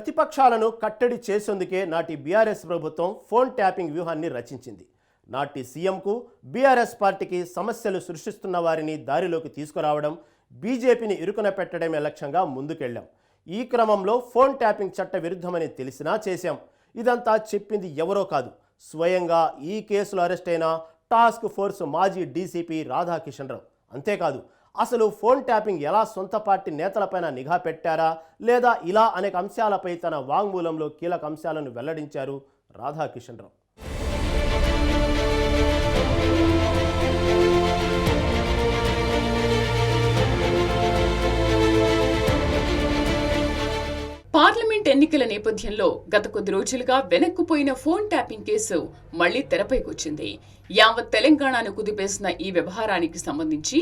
ప్రతిపక్షాలను కట్టడి చేసేందుకే నాటి బీఆర్ఎస్ ప్రభుత్వం ఫోన్ ట్యాపింగ్ వ్యూహాన్ని రచించింది. నాటి సీఎంకు బీఆర్ఎస్ పార్టీకి సమస్యలు సృష్టిస్తున్న వారిని దారిలోకి తీసుకురావడం బీజేపీని ఇరుకున పెట్టడమే లక్ష్యంగా ముందుకెళ్ళాం ఈ క్రమంలో ఫోన్ ట్యాపింగ్ చట్ట విరుద్ధమని తెలిసినా చేశాం. ఇదంతా చెప్పింది ఎవరో కాదు. స్వయంగా ఈ కేసులో అరెస్ట్ అయిన టాస్క్ ఫోర్స్ మాజీ డీసీపీ రాధాకిషన్ రావు. అంతేకాదు అసలు ఫోన్ ట్యాపింగ్ ఎలా సొంత పార్టీ నేతలపైన నిఘా పెట్టారా? లేదా ఇలా అనేక అంశాలపై తన వాంగ్మూలంలో కీలక అంశాలను వెల్లడించారు రాధాకిషన్ రావు. పార్లమెంట్ ఎన్నికల నేపథ్యంలో గత కొద్ది రోజులుగా వెనక్కుపోయిన ఫోన్ ట్యాపింగ్ కేసు మళ్ళీ తెరపైకొచ్చింది. యావత్ తెలంగాణను కుదిపేసిన ఈ వ్యవహారానికి సంబంధించి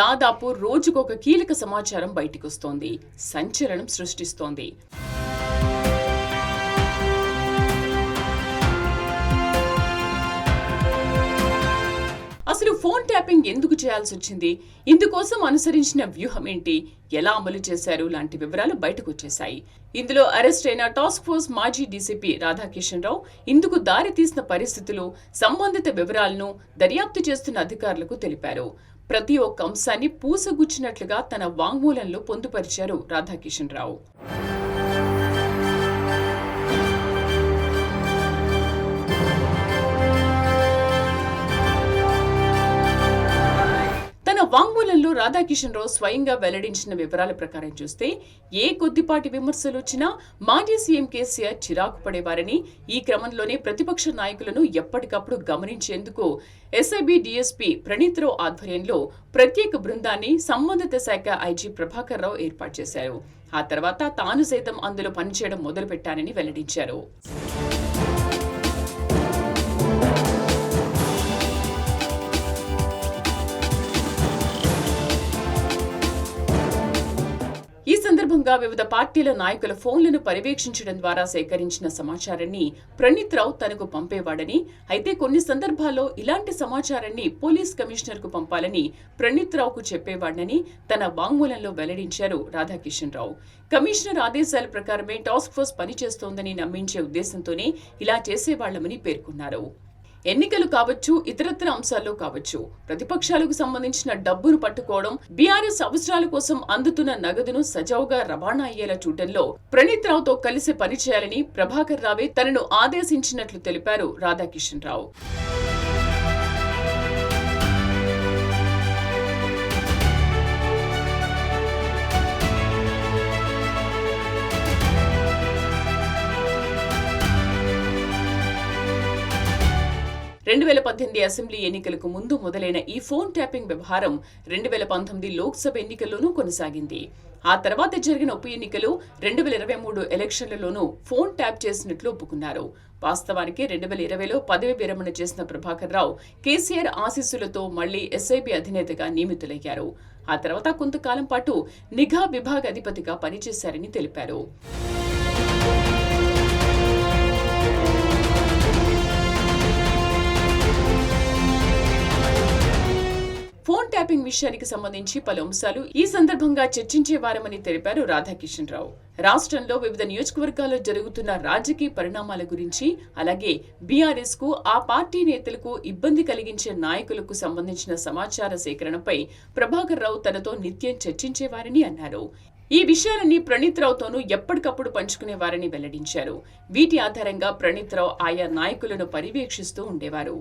దాదాపు రోజుకొక కీలక సమాచారం బయటికొస్తోంది. సంచలనం సృష్టిస్తోంది. ఫోన్ ట్యాపింగ్ ఎందుకు చేయాల్సి వచ్చింది? ఇందుకోసం అనుసరించిన వ్యూహం ఏంటి? ఎలా అమలు చేశారు? లాంటి వివరాలు బయటకు వచ్చేశాయి. ఇందులో అరెస్ట్ అయిన టాస్క్ ఫోర్స్ మాజీ డీసీపీ రాధాకిషన్ రావు ఇందుకు దారి తీసిన పరిస్థితులు సంబంధిత వివరాలను దర్యాప్తు చేస్తున్న అధికారులకు తెలిపారు. ప్రతి ఒక్క అంశాన్ని పూసగుచ్చినట్లుగా తన వాంగ్మూలంలో పొందుపరిచారు రాధాకిషన్ రావు. వాంగ్మూలంలో రాధాకిషన్ రావు స్వయంగా వెల్లడించిన వివరాల ప్రకారం చూస్తే ఏ కొద్దిపాటి విమర్శలు వచ్చినా మాజీ సీఎం కేసీఆర్ చిరాకు పడేవారని ఈ క్రమంలోనే ప్రతిపక్ష నాయకులను ఎప్పటికప్పుడు గమనించేందుకు ఎస్ఐబి డీఎస్పీ ప్రణీత్ రావు ఆధ్వర్యంలో ప్రత్యేక బృందాన్ని సంబంధిత శాఖ ఐజీ ప్రభాకర్ రావు ఏర్పాటు చేశారు. ఆ తర్వాత తాను సైతం అందులో పనిచేయడం మొదలుపెట్టానని వెల్లడించారు. సందర్భంగా వివిధ పార్టీల నాయకుల ఫోన్లను పర్యవేక్షించడం ద్వారా సేకరించిన సమాచారాన్ని ప్రణీత్ రావు తనకు పంపేవాడని అయితే కొన్ని సందర్భాల్లో ఇలాంటి సమాచారాన్ని పోలీస్ కమిషనర్కు పంపాలని ప్రణీత్ రావుకు చెప్పేవాడని తన వాంగ్మూలంలో వెల్లడించారు రాధాకిషన్ రావు. కమిషనర్ ఆదేశాల ప్రకారమే టాస్క్ ఫోర్స్ పనిచేస్తోందని నమ్మించే ఉద్దేశంతోనే ఇలా చేసేవాళ్ళమని పేర్కొన్నారు. ఎన్నికలు కావచ్చు ఇతరత్ర అంశాల్లో కావచ్చు. ప్రతిపక్షాలకు సంబంధించిన డబ్బును పట్టుకోవడం బీఆర్ఎస్ అవసరాల కోసం అందుతున్న నగదును సజావుగా రవాణా అయ్యేలా చూడటంలో ప్రణీత్ రావుతో కలిసి పనిచేయాలని ప్రభాకర్ రావే తనను ఆదేశించినట్లు తెలిపారు రాధాకిషన్ రావు రెండు వేల పద్దెనిమిది అసెంబ్లీ ఎన్నికలకు ముందు మొదలైన ఈ ఫోన్ ట్యాపింగ్ వ్యవహారం రెండు వేల పంతొమ్మిది లోక్సభ ఎన్నికల్లోనూ కొనసాగింది. ఆ తర్వాత జరిగిన ఉప ఎన్నికలు రెండు వేల ఇరవై మూడు ఎలక్షన్లలోనూ ఫోన్ ట్యాప్ చేసినట్లు ఒప్పుకున్నారు. వాస్తవానికి రెండు వేల ఇరవైలో పదవి విరమణ చేసిన ప్రభాకర్ రావు కేసీఆర్ ఆశీస్సులతో మళ్ళీ ఎస్ఐబి అధినేతగా నియమితులయ్యారు. ఆ తర్వాత కొంతకాలం పాటు నిఘా విభాగ అధిపతిగా పనిచేశారని తెలిపారు. కిడ్నాపింగ్ విషయానికి సంబంధించి పలు అంశాలు ఈ సందర్భంగా చర్చించేవారమని తెలిపారు రాధాకిషన్ రావు. రాష్ట్రంలో వివిధ నియోజకవర్గాల్లో జరుగుతున్న రాజకీయ పరిణామాల గురించి అలాగే బీఆర్ఎస్కు ఆ పార్టీ నేతలకు ఇబ్బంది కలిగించే నాయకులకు సంబంధించిన సమాచార సేకరణపై ప్రభాకర్ రావు తనతో నిత్యం చర్చించేవారని అన్నారు. ఈ విషయాలన్నీ ప్రణీత్ రావుతోనూ ఎప్పటికప్పుడు పంచుకునేవారని వెల్లడించారు. వీటి ఆధారంగా ప్రణీత్ రావు ఆయా నాయకులను పర్యవేక్షిస్తూ ఉండేవారు.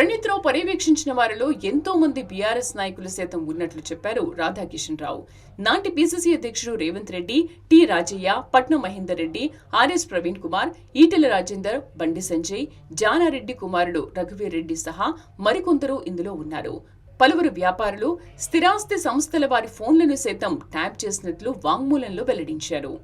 ప్రణీత్ పర్యవేక్షించిన వారిలో ఎంతో మంది బీఆర్ఎస్ నాయకులు సైతం ఉన్నట్లు చెప్పారు రాధాకిషన్ రావు. నాటి పీసీసీ అధ్యక్షుడు రేవంత్ రెడ్డి టి రాజయ్య పట్నం మహేందర్ రెడ్డి ఆర్ఎస్ ప్రవీణ్ కుమార్ ఈటెల రాజేందర్ బండి సంజయ్ జానారెడ్డి కుమారుడు రఘువీర్ రెడ్డి సహా మరికొందరు ఇందులో ఉన్నారు. పలువురు వ్యాపారులు స్థిరాస్తి సంస్థల వారి ఫోన్లను సైతం ట్యాప్ చేసినట్లు వాంగ్మూలంలో వెల్లడించారు.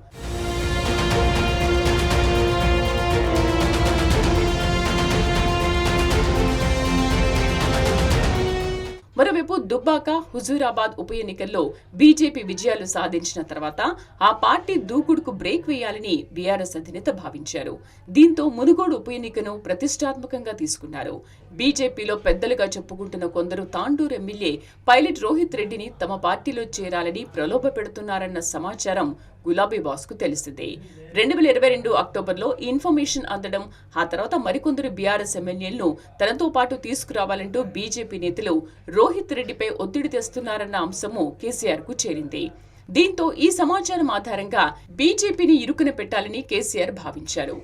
మరోవైపు దుబ్బాక హుజూరాబాద్ ఉప ఎన్నికల్లో బీజేపీ విజయాలు సాధించిన తర్వాత ఆ పార్టీ దూకుడుకు బ్రేక్ వేయాలని బీఆర్ఎస్ అధినేత భావించారు. దీంతో మునుగోడు ఉప ఎన్నికను ప్రతిష్టాత్మకంగా తీసుకున్నారు. బీజేపీలో పెద్దలుగా చెప్పుకుంటున్న కొందరు తాండూరు ఎమ్మెల్యే పైలట్ రోహిత్ రెడ్డిని తమ పార్టీలో చేరాలని ప్రలోభ పెడుతున్నారన్న సమాచారం గులాబీ బాస్కు తెలిసిందే. రెండు వేల ఇరవై రెండు అక్టోబర్లో ఈ ఇన్ఫర్మేషన్ అందడం ఆ తర్వాత మరికొందరు బీఆర్ఎస్ ఎమ్మెల్యేలను తనతో పాటు తీసుకురావాలంటూ బీజేపీ నేతలు రోహిత్ రెడ్డిపై ఒత్తిడి తెస్తున్నారన్న అంశము కేసీఆర్కు చేరింది. దీంతో ఈ సమాచారం ఆధారంగా బీజేపీని ఇరుకున పెట్టాలని కేసీఆర్ భావించారు.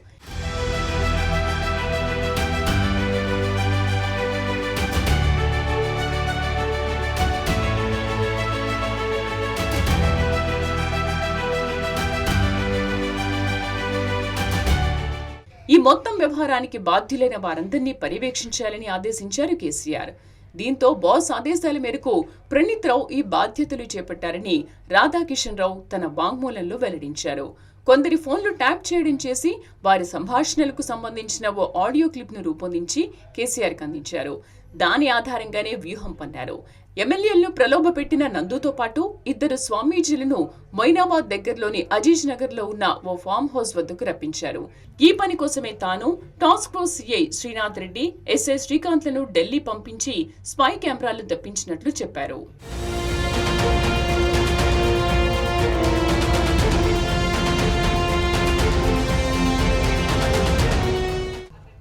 మొత్తం వ్యవహారానికి బాధ్యులైన వారందరినీ పర్యవేక్షించాలని ఆదేశించారు కేసీఆర్. దీంతో బాస్ ఆదేశాల మేరకు ప్రణీత్ రావు ఈ బాధ్యతలు చేపట్టారని రాధాకిషన్ రావు తన వాంగ్మూలంలో వెల్లడించారు. కొందరి ఫోన్లు ట్యాప్ చేయడం చేసి వారి సంభాషణలకు సంబంధించిన ఓ ఆడియో క్లిప్ను రూపొందించి కేసీఆర్ అందించారు. దాని ఆధారంగానే వ్యూహం పన్నారు. ఎమ్మెల్యేలను ప్రలోభ పెట్టిన నందుతో పాటు ఇద్దరు స్వామీజీలను మొయినాబాద్ దగ్గరలోని అజీజ్ నగర్లో ఉన్న ఓ ఫామ్ హౌస్ వద్దకు రప్పించారు. ఈ పని కోసమే తాను task force CI Srinath Reddy SI శ్రీకాంత్లను Delhi పంపించి స్పై కెమెరాలు తెప్పించినట్లు చెప్పారు.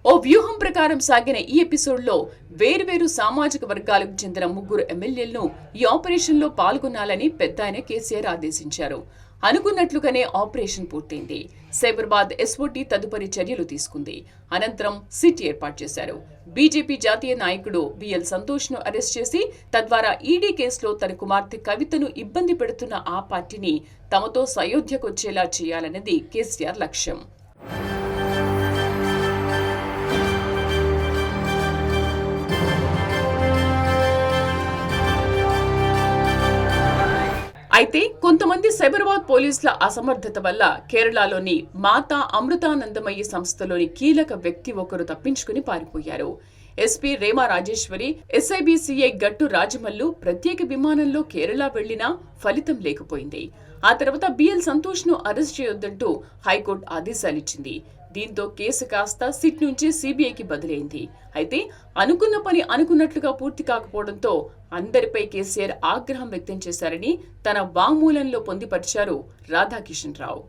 ఓ వ్యూహం ప్రకారం సాగిన ఈ ఎపిసోడ్లో వేర్వేరు సామాజిక వర్గాలకు చెందిన ముగ్గురు ఎమ్మెల్యేలను ఈ ఆపరేషన్లో పాల్గొనాలని పెద్ద ఆయన కేసీఆర్ ఆదేశించారు. అనుకున్నట్లుగానే ఆపరేషన్ పూర్తయింది. సైబరాబాద్ ఎస్ఓటీ తదుపరి చర్యలు తీసుకుంది. అనంతరం సిట్ ఏర్పాటు చేశారు. బీజేపీ జాతీయ నాయకుడు బిఎల్ సంతోష్ను అరెస్ట్ చేసి తద్వారా ఈడీ కేసులో తన కుమార్తె కవితను ఇబ్బంది పెడుతున్న ఆ పార్టీని తమతో సయోధ్యకొచ్చేలా చేయాలన్నది కేసీఆర్ లక్ష్యం. అయితే కొంతమంది సైబరాబాద్ పోలీసుల అసమర్థత వల్ల కేరళలోని మాతా అమృతానందమయ్య సంస్థలోని కీలక వ్యక్తి ఒకరు తప్పించుకుని పారిపోయారు. ఎస్పీ రేమా రాజేశ్వరి ఎస్ఐబిసిఐ గట్టు రాజమల్లు ప్రత్యేక విమానంలో కేరళ వెళ్ళినా ఫలితం లేకపోయింది. ఆ తర్వాత బిఎల్ సంతోష్ను అరెస్ట్ చేయొద్దంటూ హైకోర్టు ఆదేశాలిచ్చింది. దీంతో కేసు కాస్త సిట్ నుంచి సిబిఐకి బదిలైంది. అయితే అనుకున్న పని అనుకున్నట్లుగా పూర్తి కాకపోవడంతో అందరిపై కేసీఆర్ ఆగ్రహం వ్యక్తం చేశారని తన వాంగ్మూలంలో పొందిపరిచారు రాధాకిషన్ రావు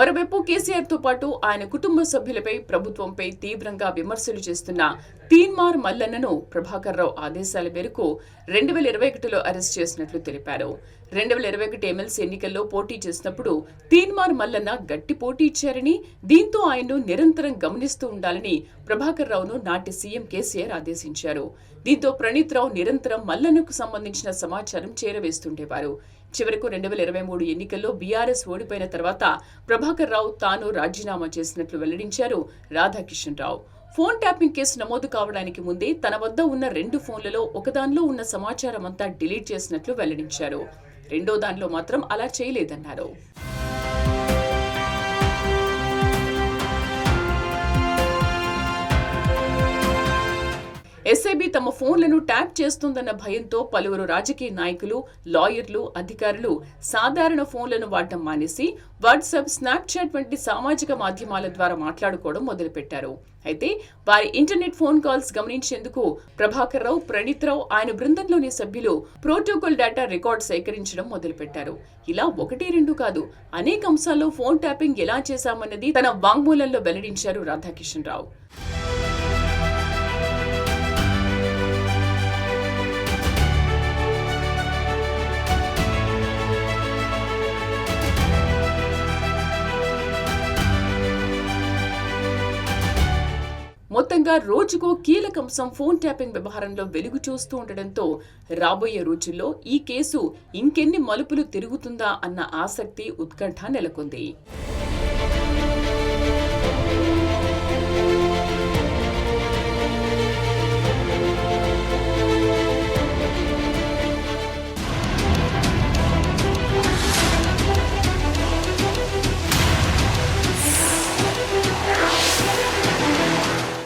మరోవైపు కేసీఆర్తో పాటు ఆయన కుటుంబ సభ్యులపై ప్రభుత్వంపై తీవ్రంగా విమర్శలు చేస్తున్న తీన్మార్ మల్లన్నను ప్రభాకర్ రావు ఆదేశాల మేరకు రెండు వేల ఇరవై ఒకటిలో అరెస్ట్ చేసినట్లు తెలిపారు. రెండు వేల ఇరవై ఒకటి ఎమ్మెల్సీ ఎన్నికల్లో పోటీ చేసినప్పుడు తీన్మార్ మల్లన్న గట్టి పోటీ ఇచ్చారని దీంతో ఆయన్ను నిరంతరం గమనిస్తూ ఉండాలని ప్రభాకర్ రావును నాటి సీఎం కేసీఆర్ ఆదేశించారు. దీంతో ప్రణీత్ రావు నిరంతరం మల్లన్నకు సంబంధించిన సమాచారం చేరవేస్తుండేవారు. చివరకు రెండు వేల ఇరవై మూడు ఎన్నికల్లో బీఆర్ఎస్ ఓడిపోయిన తర్వాత ప్రభాకర్ రావు తాను రాజీనామా చేసినట్లు వెల్లడించారు Radhakishan Rao. Phone tapping case నమోదు కావడానికి ముందే తన వద్ద ఉన్న రెండు ఫోన్లలో ఒకదానిలో ఉన్న సమాచారం అంతా డిలీట్ చేసినట్లు వెల్లడించారు. రెండో దానిలో మాత్రం అలా చేయలేదన్నారు. ఎస్ఐబి తమ ఫోన్లను ట్యాప్ చేస్తుందన్న భయంతో పలువురు రాజకీయ నాయకులు లాయర్లు అధికారులు సాధారణ ఫోన్లను వాడటం మానేసి వాట్సాప్ స్నాప్చాట్ వంటి సామాజిక మాధ్యమాల ద్వారా మాట్లాడుకోవడం మొదలుపెట్టారు. అయితే వారి ఇంటర్నెట్ ఫోన్ కాల్స్ గమనించేందుకు ప్రభాకర్ రావు ప్రణీత్ రావు ఆయన బృందంలోని సభ్యులు ప్రోటోకాల్ డేటా రికార్డ్ సేకరించడం మొదలుపెట్టారు. ఇలా ఒకటి రెండు కాదు అనేక అంశాల్లో ఫోన్ ట్యాపింగ్ ఎలా చేశామన్నది తన వాంగ్మూలంలో వెల్లడించారు రాధాకిషన్ రావు మొత్తంగా రోజుకో కీలకంశం ఫోన్ ట్యాపింగ్ వ్యవహారంలో వెలుగు చూస్తూ ఉండడంతో రాబోయే రోజుల్లో ఈ కేసు ఇంకెన్ని మలుపులు తిరుగుతుందా అన్న ఆసక్తి ఉత్కంఠ నెలకొంది.